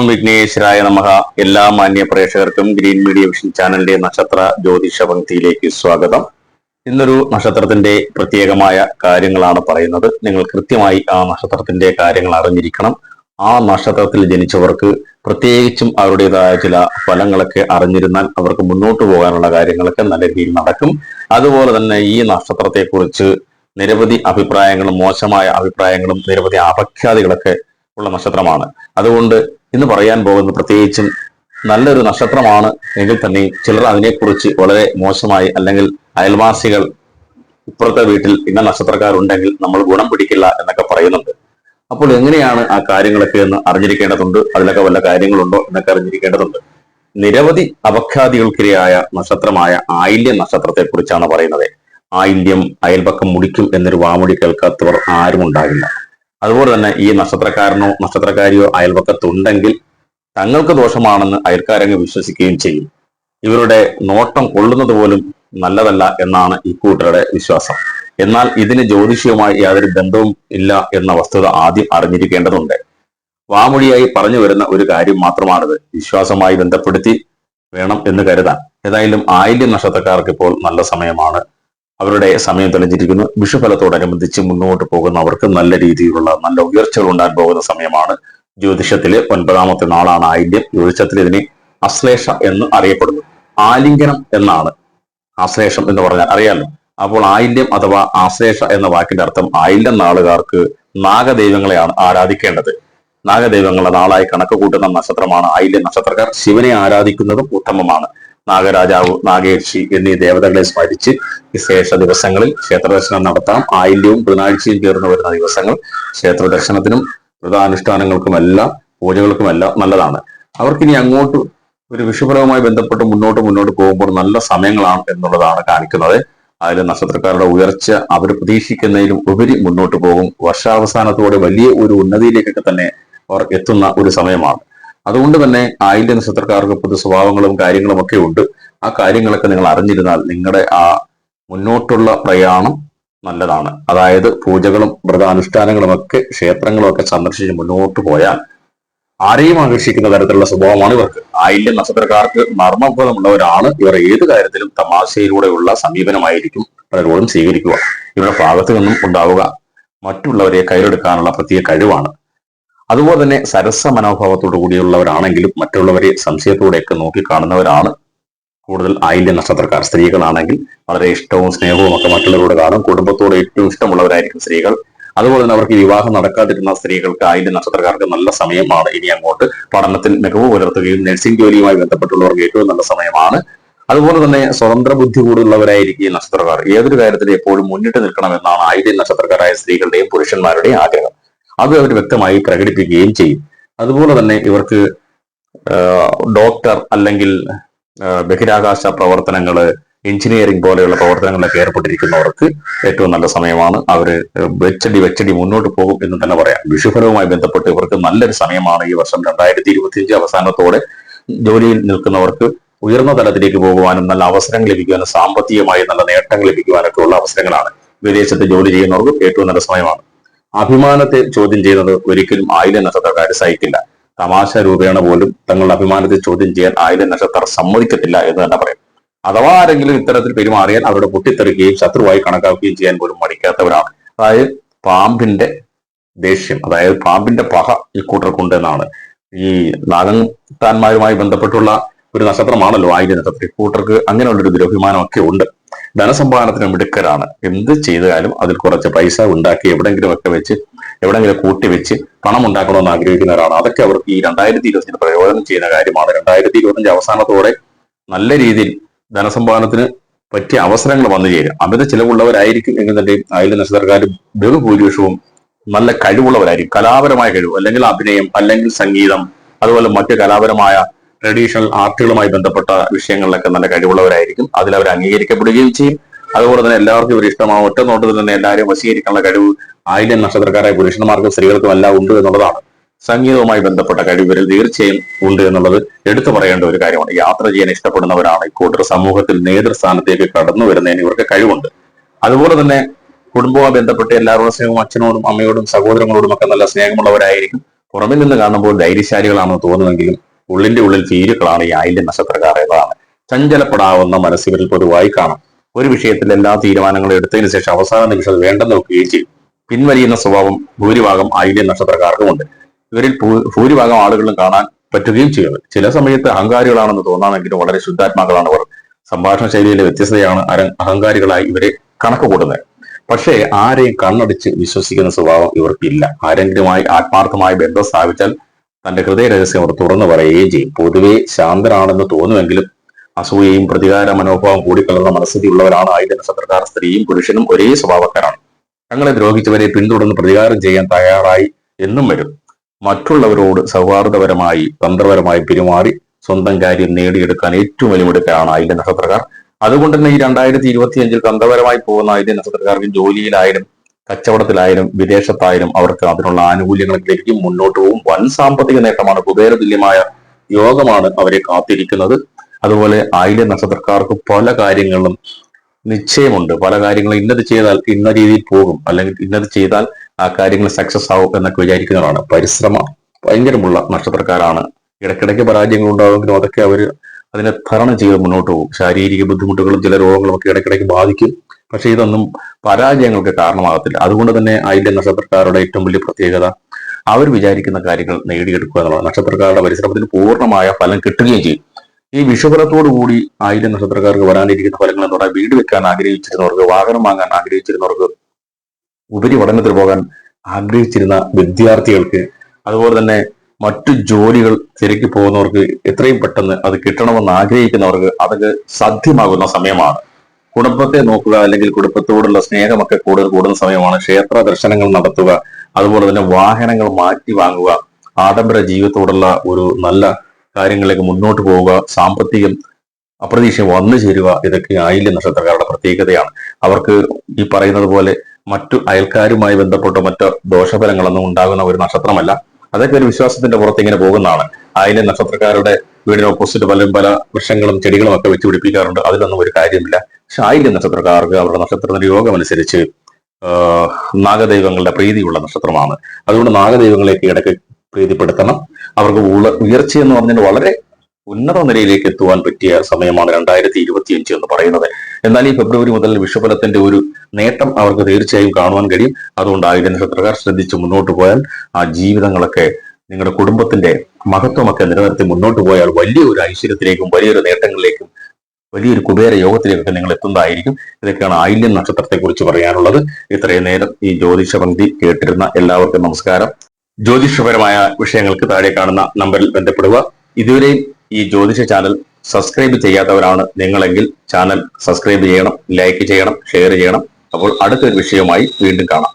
ഓം വിഘ്നേശ്വരായ നമഹ എല്ലാ മാന്യ പ്രേക്ഷകർക്കും ഗ്രീൻ മീഡിയ വിഷൻ ചാനലിന്റെ നക്ഷത്ര ജ്യോതിഷ പങ്ക്തിയിലേക്ക് സ്വാഗതം. ഇന്നൊരു നക്ഷത്രത്തിന്റെ പ്രത്യേകമായ കാര്യങ്ങളാണ് പറയുന്നത്. നിങ്ങൾ കൃത്യമായി ആ നക്ഷത്രത്തിന്റെ കാര്യങ്ങൾ അറിഞ്ഞിരിക്കണം. ആ നക്ഷത്രത്തിൽ ജനിച്ചവർക്ക് പ്രത്യേകിച്ചും അവരുടേതായ ചില ഫലങ്ങളൊക്കെ അറിഞ്ഞിരുന്നാൽ അവർക്ക് മുന്നോട്ട് പോകാനുള്ള കാര്യങ്ങളൊക്കെ നല്ല രീതിയിൽ നടക്കും. അതുപോലെ തന്നെ ഈ നക്ഷത്രത്തെക്കുറിച്ച് നിരവധി അഭിപ്രായങ്ങളും മോശമായ അഭിപ്രായങ്ങളും നിരവധി അപഖ്യാതികളൊക്കെ ഉള്ള നക്ഷത്രമാണ്. അതുകൊണ്ട് ഇന്ന് പറയാൻ പോകുന്നത് പ്രത്യേകിച്ചും നല്ലൊരു നക്ഷത്രമാണ് എങ്കിൽ തന്നെ ചിലർ അതിനെക്കുറിച്ച് വളരെ മോശമായി അല്ലെങ്കിൽ അയൽവാസികൾ ഇപ്പുറത്തെ വീട്ടിൽ ഇന്ന നക്ഷത്രക്കാരുണ്ടെങ്കിൽ നമ്മൾ ഗുണം പിടിക്കില്ല എന്നൊക്കെ പറയുന്നുണ്ട്. അപ്പോൾ എങ്ങനെയാണ് ആ കാര്യങ്ങളൊക്കെ എന്ന് അറിഞ്ഞിരിക്കേണ്ടതുണ്ട്. അതിലൊക്കെ വല്ല കാര്യങ്ങളുണ്ടോ എന്നൊക്കെ അറിഞ്ഞിരിക്കേണ്ടതുണ്ട്. നിരവധി അപഖ്യാതികൾക്കിരയായ നക്ഷത്രമായ ആയില്യ നക്ഷത്രത്തെ കുറിച്ചാണ് പറയുന്നത്. ആയില്യം അയൽപക്കം മുടിക്കും എന്നൊരു വാമൊഴി കേൾക്കാത്തവർ ആരും ഉണ്ടാകില്ല. അതുപോലെ തന്നെ ഈ നക്ഷത്രക്കാരനോ നക്ഷത്രക്കാരിയോ അയൽപക്കത്തുണ്ടെങ്കിൽ തങ്ങൾക്ക് ദോഷമാണെന്ന് അയൽക്കാരങ്ങ് വിശ്വസിക്കുകയും ചെയ്യും. ഇവരുടെ നോട്ടം കൊള്ളുന്നത് പോലും നല്ലതല്ല എന്നാണ് ഈ കൂട്ടരുടെ വിശ്വാസം. എന്നാൽ ഇതിന് ജ്യോതിഷവുമായി യാതൊരു ബന്ധവും ഇല്ല എന്ന വസ്തുത ആദ്യം അറിഞ്ഞിരിക്കേണ്ടതുണ്ട്. വാമൊഴിയായി പറഞ്ഞു വരുന്ന ഒരു കാര്യം മാത്രമാണിത്. വിശ്വാസമായി ബന്ധപ്പെടുത്തി വേണം എന്ന് കരുതാൻ. ഏതായാലും ആയില്യം നക്ഷത്രക്കാർക്ക് ഇപ്പോൾ നല്ല സമയമാണ്. അവരുടെ സമയം തെളിഞ്ഞിരിക്കുന്നു. വിഷുഫലത്തോടനുബന്ധിച്ച് മുന്നോട്ട് പോകുന്ന അവർക്ക് നല്ല രീതിയിലുള്ള നല്ല ഉയർച്ചകൾ ഉണ്ടാകാൻ പോകുന്ന സമയമാണ് ജ്യോതിഷത്തിലെ ഒൻപതാമത്തെ നാളാണ് ആയില്യം. ജ്യോതിഷത്തിൽ ഇതിനെ അശ്ലേഷ എന്ന് അറിയപ്പെടുന്നു. ആലിംഗനം എന്നാണ് ആശ്ലേഷം എന്ന് പറഞ്ഞാൽ അറിയാമല്ലോ അപ്പോൾ ആയില്യം അഥവാ ആശ്ലേഷ എന്ന വാക്കിന്റെ അർത്ഥം ആയില്യം നാളുകാർക്ക് നാഗദൈവങ്ങളെയാണ് ആരാധിക്കേണ്ടത്. നാഗദൈവങ്ങളുടെ നാളായി കണക്ക് കൂട്ടുന്ന നക്ഷത്രമാണ് ആയില്യം നക്ഷത്രക്കാർ. ശിവനെ ആരാധിക്കുന്നതും ഉത്തമമാണ്. നാഗരാജാവ് നാഗേക്ഷി എന്നീ ദേവതകളെ സ്മരിച്ച് വിശേഷ ദിവസങ്ങളിൽ ക്ഷേത്രദർശനം നടത്താം. ആയില്യവും ബുധനാഴ്ചയും ചേർന്ന് വരുന്ന ദിവസങ്ങൾ ക്ഷേത്ര ദർശനത്തിനും വ്രതാനുഷ്ഠാനങ്ങൾക്കുമെല്ലാം പൂജകൾക്കുമെല്ലാം നല്ലതാണ്. അവർക്കിനി അങ്ങോട്ട് ഒരു വിഷുഫലവുമായി ബന്ധപ്പെട്ട് മുന്നോട്ട് മുന്നോട്ട് പോകുമ്പോൾ നല്ല സമയങ്ങളാണ് എന്നുള്ളതാണ് കാണിക്കുന്നത്. അതിൽ നക്ഷത്രക്കാരുടെ ഉയർച്ച അവർ പ്രതീക്ഷിക്കുന്നതിലും ഉപരി മുന്നോട്ട് പോകും. വർഷാവസാനത്തോടെ വലിയ ഒരു ഉന്നതിയിലേക്കൊക്കെ തന്നെ അവർ എത്തുന്ന ഒരു സമയമാണ്. അതുകൊണ്ട് തന്നെ ആയില്യ നക്ഷത്രക്കാർക്ക് പൊതു സ്വഭാവങ്ങളും കാര്യങ്ങളും ഒക്കെ ഉണ്ട്. ആ കാര്യങ്ങളൊക്കെ നിങ്ങൾ അറിഞ്ഞിരുന്നാൽ നിങ്ങളുടെ ആ മുന്നോട്ടുള്ള പ്രയാണം നല്ലതാണ്. അതായത് പൂജകളും വ്രതാനുഷ്ഠാനങ്ങളും ഒക്കെ ക്ഷേത്രങ്ങളും ഒക്കെ സന്ദർശിച്ച് മുന്നോട്ട് പോയാൽ ആരെയും ആകർഷിക്കുന്ന തരത്തിലുള്ള സ്വഭാവമാണ് ഇവർക്ക്. ആയില്യം നക്ഷത്രക്കാർക്ക് മർമ്മബോധമുള്ളവരാണ്. ഇവർ ഏത് കാര്യത്തിലും തമാശയിലൂടെയുള്ള സമീപനമായിരിക്കും പലരോടും സ്വീകരിക്കുക. ഇവരുടെ ഭാഗത്തു നിന്നും ഉണ്ടാവുക. മറ്റുള്ളവരെ കയ്യിലെടുക്കാനുള്ള പ്രത്യേക കഴിവാണ്. അതുപോലെ തന്നെ സരസ മനോഭാവത്തോടു കൂടിയുള്ളവരാണെങ്കിലും മറ്റുള്ളവരെ സംശയത്തോടെയൊക്കെ നോക്കി കാണുന്നവരാണ് കൂടുതൽ ആയില്യ നക്ഷത്രക്കാർ. സ്ത്രീകളാണെങ്കിൽ വളരെ ഇഷ്ടവും സ്നേഹവും ഒക്കെ മറ്റുള്ളവരോട് കാണും. കുടുംബത്തോട് ഏറ്റവും ഇഷ്ടമുള്ളവരായിരിക്കും സ്ത്രീകൾ. അതുപോലെ തന്നെ അവർക്ക് വിവാഹം നടക്കാതിരുന്ന സ്ത്രീകൾക്ക് ആയില്യ നക്ഷത്രക്കാർക്ക് നല്ല സമയമാണ്. ഇനി അങ്ങോട്ട് പഠനത്തിൽ മികവ് പുലർത്തുകയും നഴ്സിംഗ് ജോലിയുമായി ബന്ധപ്പെട്ടുള്ളവർക്ക് ഏറ്റവും നല്ല സമയമാണ്. അതുപോലെ തന്നെ സ്വതന്ത്ര ബുദ്ധി കൂടുള്ളവരായിരിക്കും ഈ നക്ഷത്രക്കാർ. ഏതൊരു കാര്യത്തിലും എപ്പോഴും മുന്നിട്ട് നിൽക്കണമെന്നാണ് ആയില്യ നക്ഷത്രക്കാരായ സ്ത്രീകളുടെയും പുരുഷന്മാരുടെയും ആഗ്രഹം. അത് അവർ വ്യക്തമായി പ്രകടിപ്പിക്കുകയും ചെയ്യും. അതുപോലെ തന്നെ ഇവർക്ക് ഡോക്ടർ അല്ലെങ്കിൽ ബഹിരാകാശ പ്രവർത്തനങ്ങൾ എഞ്ചിനീയറിംഗ് പോലെയുള്ള പ്രവർത്തനങ്ങളിലൊക്കെ ഏർപ്പെട്ടിരിക്കുന്നവർക്ക് ഏറ്റവും നല്ല സമയമാണ്. അവർ വെച്ചടി വെച്ചടി മുന്നോട്ട് പോകും എന്ന് തന്നെ പറയാം. വിഷുഫലവുമായി ബന്ധപ്പെട്ട് ഇവർക്ക് നല്ലൊരു സമയമാണ് ഈ വർഷം രണ്ടായിരത്തി ഇരുപത്തിയഞ്ച് അവസാനത്തോടെ ജോലിയിൽ നിൽക്കുന്നവർക്ക് ഉയർന്ന തലത്തിലേക്ക് പോകുവാനും നല്ല അവസരങ്ങൾ ലഭിക്കുവാനും സാമ്പത്തികമായി നല്ല നേട്ടങ്ങൾ ലഭിക്കുവാനൊക്കെ ഉള്ള അവസരങ്ങളാണ് വിദേശത്ത് ജോലി ചെയ്യുന്നവർക്ക് ഏറ്റവും നല്ല സമയമാണ്. അഭിമാനത്തെ ചോദ്യം ചെയ്യുന്നത് ഒരിക്കലും ആയിരം നക്ഷത്രക്കാർ സഹിക്കില്ല തമാശ രൂപേണ പോലും തങ്ങളുടെ അഭിമാനത്തെ ചോദ്യം ചെയ്യാൻ ആയിരം നക്ഷത്രർ സമ്മതിക്കത്തില്ല എന്ന് തന്നെ പറയും. അഥവാ ആരെങ്കിലും ഇത്തരത്തിൽ പെരുമാറിയാൽ അവരുടെ പൊട്ടിത്തെറിക്കുകയും ശത്രുവായി കണക്കാക്കുകയും ചെയ്യാൻ പോലും മടിക്കാത്തവരാണ്. അതായത് പാമ്പിന്റെ ദേഷ്യം അതായത് പാമ്പിന്റെ പഹ ഈ കൂട്ടർക്കുണ്ട് എന്നാണ് ഈ നാഗത്താന്മാരുമായി ബന്ധപ്പെട്ടുള്ള ഒരു നക്ഷത്രമാണല്ലോ ആയിരം നക്ഷത്രം കൂട്ടർക്ക് അങ്ങനെയുള്ള ഒരു ദുരഭിമാനമൊക്കെ ഉണ്ട്. ധനസമ്പാദനത്തിന് മിടുക്കരാണ്. എന്ത് ചെയ്താലും അതിൽ കുറച്ച് പൈസ ഉണ്ടാക്കി എവിടെങ്കിലും ഒക്കെ വെച്ച് എവിടെങ്കിലും കൂട്ടി വെച്ച് പണം ഉണ്ടാക്കണമെന്ന് ആഗ്രഹിക്കുന്നവരാണ്. അതൊക്കെ അവർക്ക് ഈ രണ്ടായിരത്തി ഇരുപത്തിന് പ്രയോജനം ചെയ്യുന്ന കാര്യമാണ്. രണ്ടായിരത്തി ഇരുപത്തിയഞ്ച് അവസാനത്തോടെ നല്ല രീതിയിൽ ധനസമ്പാദനത്തിന് പറ്റിയ അവസരങ്ങൾ വന്നു ചേരും. അമിത ചിലവുള്ളവരായിരിക്കും തന്നെ അയൽ നക്ഷത്രക്കാർ ബഹുഭൂരിപക്ഷവും നല്ല കഴിവുള്ളവരായിരിക്കും. കലാപരമായ കഴിവ് അല്ലെങ്കിൽ അഭിനയം അല്ലെങ്കിൽ സംഗീതം അതുപോലെ മറ്റു കലാപരമായ ട്രഡീഷണൽ ആർട്ടുകളുമായി ബന്ധപ്പെട്ട വിഷയങ്ങളിലൊക്കെ നല്ല കഴിവുള്ളവരായിരിക്കും. അതിൽ അവർ അംഗീകരിക്കപ്പെടുകയും ചെയ്യും. അതുപോലെ തന്നെ എല്ലാവർക്കും ഇവർ ഇഷ്ടമാവും. ഒറ്റ നോട്ടത്തിൽ തന്നെ എല്ലാവരും വശീകരിക്കാനുള്ള കഴിവ് ആയിരം നക്ഷത്രക്കാരായ പുരുഷന്മാർക്കും സ്ത്രീകൾക്കും എല്ലാം ഉണ്ട് എന്നുള്ളതാണ്. സംഗീതവുമായി ബന്ധപ്പെട്ട കഴിവ് ഇവരിൽ തീർച്ചയായും ഉണ്ട് എന്നുള്ളത് എടുത്തു പറയേണ്ട ഒരു കാര്യമാണ്. യാത്ര ചെയ്യാൻ ഇഷ്ടപ്പെടുന്നവരാണ് ഇക്കൂട്ടർ സമൂഹത്തിൽ നേതൃസ്ഥാനത്തേക്ക് കടന്നു വരുന്നതിന് ഇവർക്ക് കഴിവുണ്ട്. അതുപോലെ തന്നെ കുടുംബവുമായി ബന്ധപ്പെട്ട് എല്ലാവരുടെ സ്നേഹവും അച്ഛനോടും അമ്മയോടും സഹോദരങ്ങളോടും ഒക്കെ നല്ല സ്നേഹമുള്ളവരായിരിക്കും. പുറമെ നിന്ന് കാണുമ്പോൾ ധൈര്യശാലികളാണെന്ന് തോന്നുമെങ്കിലും ഉള്ളിന്റെ ഉള്ളിൽ തീരുകളാണ് ഈ ആയില്യം നക്ഷത്രക്കാർ എന്നതാണ് ചഞ്ചലപ്പെടാവുന്ന മനസ്സിവരിൽ പൊതുവായി കാണാം. ഒരു വിഷയത്തിൽ എല്ലാ തീരുമാനങ്ങളും എടുത്തതിന് ശേഷം അവസാന നിമിഷം വേണ്ടെന്ന് വെക്കുകയും ചെയ്യും. പിൻവലിയുന്ന സ്വഭാവം ഭൂരിഭാഗം ആയില്യം നക്ഷത്രക്കാർക്കുമുണ്ട് ഇവരിൽ ഭൂരിഭാഗം ആളുകളും കാണാൻ പറ്റുകയും ചെയ്യുന്നത് ചില സമയത്ത് അഹങ്കാരികളാണെന്ന് തോന്നാമെങ്കിലും വളരെ ശുദ്ധാത്മാക്കളാണ് അവർ സംഭാഷണ ശൈലിയിലെ വ്യത്യസ്തതയാണ് അര- അഹങ്കാരികളായി ഇവരെ കണക്ക് കൂടുന്നത് പക്ഷേ ആരെയും കണ്ണടിച്ച് വിശ്വസിക്കുന്ന സ്വഭാവം ഇവർക്കില്ല. ആരെങ്കിലുമായി ആത്മാർത്ഥമായ ബന്ധം സ്ഥാപിച്ചാൽ തന്റെ ഹൃദയ രഹസ്യം അവർ തുറന്നു പറയുകയും ചെയ്യും. പൊതുവെ ശാന്തരാണെന്ന് തോന്നുമെങ്കിലും അസൂയയും പ്രതികാര മനോഭാവം കൂടി കലർന്ന മനസ്ഥിതിയുള്ളവരാണ് ആയുധന നക്ഷത്രക്കാർ സ്ത്രീയും പുരുഷനും ഒരേ സ്വഭാവക്കാരാണ്. തങ്ങളെ ദ്രോഹിച്ചവരെ പിന്തുടർന്ന് പ്രതികാരം ചെയ്യാൻ തയ്യാറായി എന്നും വരും. മറ്റുള്ളവരോട് സൗഹാർദ്ദപരമായി തന്ത്രപരമായി പെരുമാറി സ്വന്തം കാര്യം നേടിയെടുക്കാൻ ഏറ്റവും വലിയ മിടുക്കരാണ് ആയിരം നക്ഷത്രക്കാർ. അതുകൊണ്ട് തന്നെ ഈ രണ്ടായിരത്തി ഇരുപത്തിയഞ്ചിൽ തന്ത്രപരമായി പോകുന്ന ആയിരം നക്ഷത്രക്കാർക്ക് ജോലിയിലായാലും കച്ചവടത്തിലായാലും വിദേശത്തായാലും അവർക്ക് അതിനുള്ള ആനുകൂല്യങ്ങൾ ലഭിക്കും മുന്നോട്ട് പോകും. വൻ സാമ്പത്തിക നേട്ടമാണ്. കുബേര തുല്യമായ യോഗമാണ് അവരെ കാത്തിരിക്കുന്നത്. അതുപോലെ ആയില്യ നക്ഷത്രക്കാർക്ക് പല കാര്യങ്ങളിലും നിശ്ചയമുണ്ട്. പല കാര്യങ്ങളും ഇന്നത് ചെയ്താൽ ഇന്ന രീതിയിൽ പോകും. അല്ലെങ്കിൽ ഇന്നത് ചെയ്താൽ ആ കാര്യങ്ങൾ സക്സസ് ആവും എന്നൊക്കെ വിചാരിക്കുന്നവരാണ്. പരിശ്രമം ഭയങ്കരമുള്ള നക്ഷത്രക്കാരാണ്. ഇടയ്ക്കിടയ്ക്ക് പരാജയങ്ങൾ ഉണ്ടാകുമെങ്കിലും അതൊക്കെ അവർ അതിനെ തരണം ചെയ്ത് മുന്നോട്ട് പോകും. ശാരീരിക ബുദ്ധിമുട്ടുകളും ചില രോഗങ്ങളും ഒക്കെ ഇടയ്ക്കിടയ്ക്ക് ബാധിക്കും. പക്ഷെ ഇതൊന്നും പരാജയങ്ങൾക്ക് കാരണമാകത്തില്ല. അതുകൊണ്ട് തന്നെ ആയില്യ നക്ഷത്രക്കാരുടെ ഏറ്റവും വലിയ പ്രത്യേകത അവർ വിചാരിക്കുന്ന കാര്യങ്ങൾ നേടിയെടുക്കുക എന്നുള്ളത് നക്ഷത്രക്കാരുടെ പരിശ്രമത്തിന് പൂർണമായ ഫലം കിട്ടുകയും ചെയ്യും. ഈ കൂടി ആയിരം നക്ഷത്രക്കാർക്ക് വരാനിരിക്കുന്ന ഫലങ്ങൾ എന്ന് പറഞ്ഞാൽ വീട് വെക്കാൻ ആഗ്രഹിച്ചിരുന്നവർക്ക് വാഹനം വാങ്ങാൻ ആഗ്രഹിച്ചിരുന്നവർക്ക് ഉപരി പഠനത്തിൽ പോകാൻ ആഗ്രഹിച്ചിരുന്ന വിദ്യാർത്ഥികൾക്ക് അതുപോലെ തന്നെ മറ്റു ജോലികൾ തിരക്കി പോകുന്നവർക്ക് എത്രയും പെട്ടെന്ന് അത് കിട്ടണമെന്ന് ആഗ്രഹിക്കുന്നവർക്ക് അതൊക്കെ സാധ്യമാകുന്ന സമയമാണ്. കുടുംബത്തെ നോക്കുക അല്ലെങ്കിൽ കുടുംബത്തോടുള്ള സ്നേഹമൊക്കെ കൂടുതൽ കൂടുന്ന സമയമാണ് ക്ഷേത്ര ദർശനങ്ങൾ നടത്തുക. അതുപോലെ തന്നെ വാഹനങ്ങൾ മാറ്റി വാങ്ങുക. ആഡംബര ജീവിതത്തോടുള്ള ഒരു നല്ല കാര്യങ്ങളിലേക്ക് മുന്നോട്ട് പോവുക. സാമ്പത്തികം അപ്രതീക്ഷ വന്നു ചേരുക. ഇതൊക്കെ ആയില്യ നക്ഷത്രക്കാരുടെ പ്രത്യേകതയാണ്. അവർക്ക് ഈ പറയുന്നത് പോലെ മറ്റു അയൽക്കാരുമായി ബന്ധപ്പെട്ട മറ്റു ദോഷഫലങ്ങളൊന്നും ഉണ്ടാകുന്ന ഒരു നക്ഷത്രമല്ല. അതൊക്കെ ഒരു വിശ്വാസത്തിന്റെ പുറത്ത് ഇങ്ങനെ പോകുന്നതാണ്. ആയില്യ നക്ഷത്രക്കാരുടെ വീടിന് ഓപ്പോസിറ്റ് പലരും പല വൃക്ഷങ്ങളും ചെടികളും ഒക്കെ വെച്ച് പിടിപ്പിക്കാറുണ്ട്. അതിലൊന്നും ഒരു കാര്യമില്ല. പക്ഷെ ആയില്യ നക്ഷത്രക്കാർക്ക് അവരുടെ നക്ഷത്രത്തിന്റെ യോഗം അനുസരിച്ച് നാഗദൈവങ്ങളുടെ പ്രീതിയുള്ള നക്ഷത്രമാണ്. അതുകൊണ്ട് നാഗദൈവങ്ങളെയൊക്കെ ഇടയ്ക്ക് പ്രീതിപ്പെടുത്തണം. അവർക്ക് ഉള്ള- ഉയർച്ച എന്ന് പറഞ്ഞാൽ വളരെ ഉന്നത നിലയിലേക്ക് എത്തുവാൻ പറ്റിയ സമയമാണ് രണ്ടായിരത്തി ഇരുപത്തി അഞ്ച് എന്ന് പറയുന്നത്. എന്നാൽ ഈ ഫെബ്രുവരി മുതൽ വിഷുഫലത്തിന്റെ ഒരു നേട്ടം അവർക്ക് തീർച്ചയായും കാണുവാൻ കഴിയും. അതുകൊണ്ട് ആയിരം നക്ഷത്രക്കാർ ശ്രദ്ധിച്ച് മുന്നോട്ട് പോയാൽ ആ ജീവിതങ്ങളൊക്കെ നിങ്ങളുടെ കുടുംബത്തിന്റെ മഹത്വമൊക്കെ നിലനിർത്തി മുന്നോട്ട് പോയാൽ വലിയൊരു ഐശ്വര്യത്തിലേക്കും വലിയൊരു നേട്ടങ്ങളിലേക്കും വലിയൊരു കുബേര യോഗത്തിലേക്കൊക്കെ നിങ്ങൾ എത്തുന്നതായിരിക്കും. ഇതൊക്കെയാണ് ആയില്യം നക്ഷത്രത്തെ കുറിച്ച് പറയാനുള്ളത്. ഇത്രയും നേരം ഈ ജ്യോതിഷ പങ്ക്തി കേട്ടിരുന്ന എല്ലാവർക്കും നമസ്കാരം. ജ്യോതിഷപരമായ വിഷയങ്ങൾക്ക് താഴെ കാണുന്ന നമ്പറിൽ ബന്ധപ്പെടുക. ഇതുവരെയും ഈ ജ്യോതിഷ ചാനൽ സബ്സ്ക്രൈബ് ചെയ്യാത്തവരാണ് നിങ്ങളെങ്കിൽ ചാനൽ സബ്സ്ക്രൈബ് ചെയ്യണം ലൈക്ക് ചെയ്യണം ഷെയർ ചെയ്യണം. അപ്പോൾ അടുത്തൊരു വിഷയവുമായി വീണ്ടും കാണാം.